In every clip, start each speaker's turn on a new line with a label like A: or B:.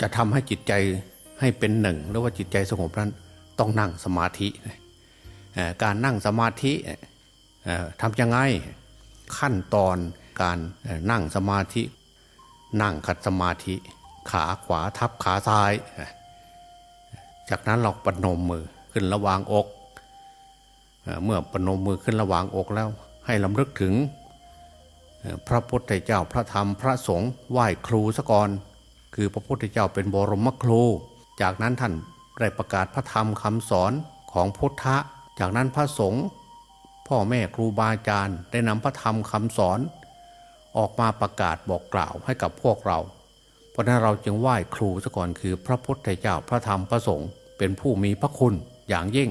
A: จะทำให้จิตใจให้เป็นหนึ่ง หรือว่าจิตใจสงบนั้นต้องนั่งสมาธิ การนั่งสมาธิทำยังไงขั้นตอนการนั่งสมาธิ นั่งขัดสมาธิ ขาขวาทับขาซ้าย จากนั้นเราปนมมือขึ้นระหวางอก เมื่อปนมมือขึ้นระหวางอกแล้ว ให้ลำลึกถึง พระพุทธเจ้าพระธรรมพระสงฆ์ไหว้ครูสก่อน คือพระพุทธเจ้าเป็นบรมครู จากนั้นท่านได้ประกาศพระธรรมคำสอนของพุทธะ จากนั้นพระสงฆ์พ่อแม่ครูบาอาจารย์ได้นำพระธรรมคำสอน ออกมาประกาศบอกกล่าวให้กับพวกเรา เพราะนั้นเราจึงไหว้ครูซะก่อนคือพระพุทธเจ้าพระธรรมพระสงฆ์เป็นผู้มีพระคุณอย่างยิ่ง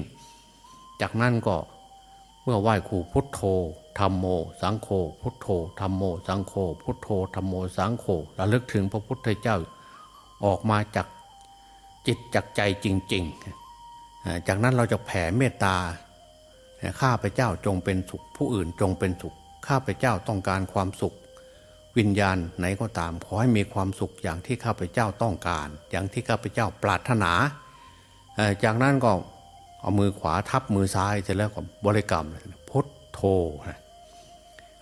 A: จากนั้นก็เมื่อไหว้ครูพุทโธธรรมโม สังโฆพุทโธธรรมโม สังโฆพุทโธธรรมโมสังโฆระลึกถึงพระพุทธเจ้า ออกมาจากจิตจากใจจริง ๆ จากนั้นเราจะแผ่เมตตาข้าพเจ้าจงเป็นสุข ผู้อื่นจงเป็นสุข ข้าพเจ้าต้องการความสุข วิญญาณไหนก็ตามขอให้มีความสุขอย่างที่ข้าพเจ้าต้องการ อย่างที่ข้าพเจ้าปรารถนา จากนั้นก็เอามือขวาทับมือซ้ายเสร็จแล้วก็บริกรรมพุทโธนะ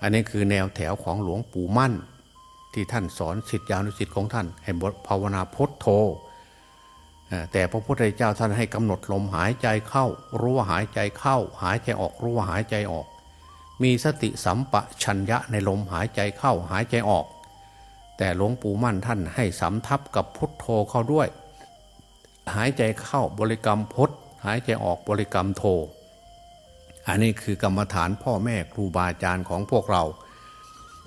A: อันนี้คือแนวแถวของหลวงปู่มั่น ที่ท่านสอนสิทธิานุสิทธิ์ของท่าน ให้บทภาวนาพุทโธแต่พระพุทธเจ้าท่านให้กำหนดลมหายใจเข้า รู้ว่าหายใจเข้า หายใจออกรู้ว่าหายใจออก มีสติสัมปชัญญะในลมหายใจเข้าหายใจออก แต่หลวงปู่มั่นท่านให้สำทับกับพุทโธเข้าด้วย หายใจเข้าบริกรรมพุทหายใจออกบริกรรมโธอันนี้คือกรรมฐานพ่อแม่ครูบาอาจารย์ของพวกเรา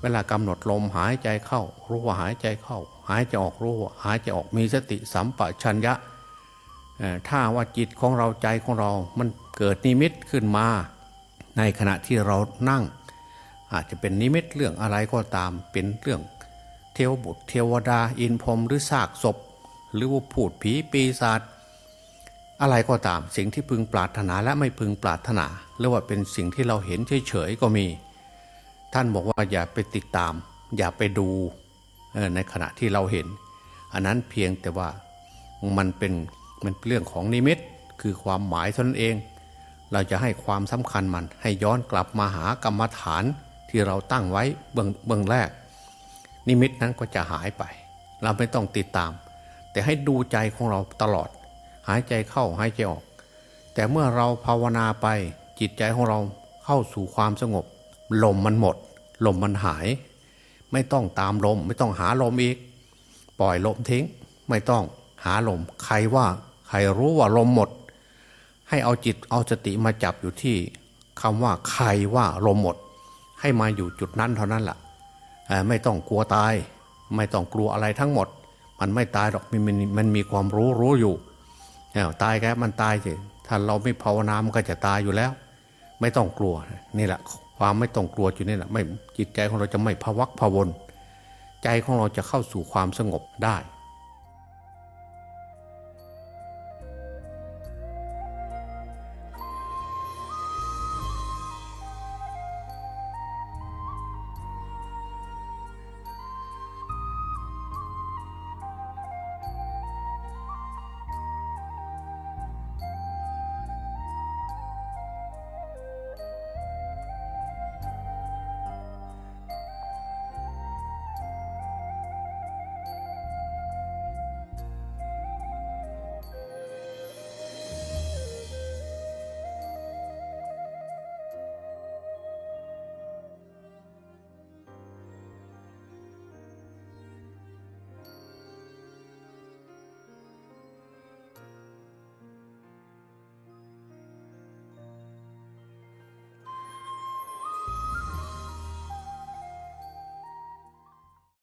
A: เวลากำหนดลมหายใจเข้า รู้ว่าหายใจเข้า หายใจออกรู้ว่าหายใจออกมีสติสัมปชัญญะถ้าว่าจิตของเราใจของเรา มันเกิดนิมิตขึ้นมา ในขณะที่เรานั่ง อาจจะเป็นนิมิตเรื่องอะไรก็ตามเป็นเรื่อง เทวบุตรเทวดาอินพรมหรือซากศพ หรือว่าพูดผีปีศาจอะไรก็ตามสิ่งที่พึงปรารถนาและไม่พึงปรารถนา หรือว่าเป็นสิ่งที่เราเห็นเฉยๆก็มี ท่านบอกว่าอย่าไปติดตาม อย่าไปดูในขณะที่เราเห็น อันนั้นเพียงแต่ว่ามันเป็นมันเป็นเรื่องของนิมิตคือความหมายเท่านั้นเอง เราจะให้ความสำคัญมันให้ย้อนกลับมาหากรรมฐานที่เราตั้งไว้เบื้องเบื้องแรก นิมิตนั้นก็จะหายไป เราไม่ต้องติดตาม แต่ให้ดูใจของเราตลอด หายใจเข้าหายใจออก แต่เมื่อเราภาวนาไปจิตใจของเราเข้าสู่ความสงบ ลมมันหมด ลมมันหาย ไม่ต้องตามลม ไม่ต้องหาลมอีก ปล่อยลมทิ้ง ไม่ต้องหาลม ใครว่า ใครรู้ว่าลมหมด ให้เอาจิตเอาสติมาจับอยู่ที่คำว่าใครว่าลมหมด ให้มาอยู่จุดนั้นเท่านั้นแหละเอ่อไม่ต้องกลัวตาย ไม่ต้องกลัวอะไรทั้งหมด มันไม่ตายหรอกมันมันมันมีความรู้รู้อยู่ตายแค่มันตายสิถ้าเราไม่ภาวนามันก็จะตายอยู่แล้ว ไม่ต้องกลัวนี่แหละ ความไม่ต้องกลัวอยู่นี่แหละไม่จิตใจของเราจะไม่พวักพวนใจของเราจะเข้าสู่ความสงบได้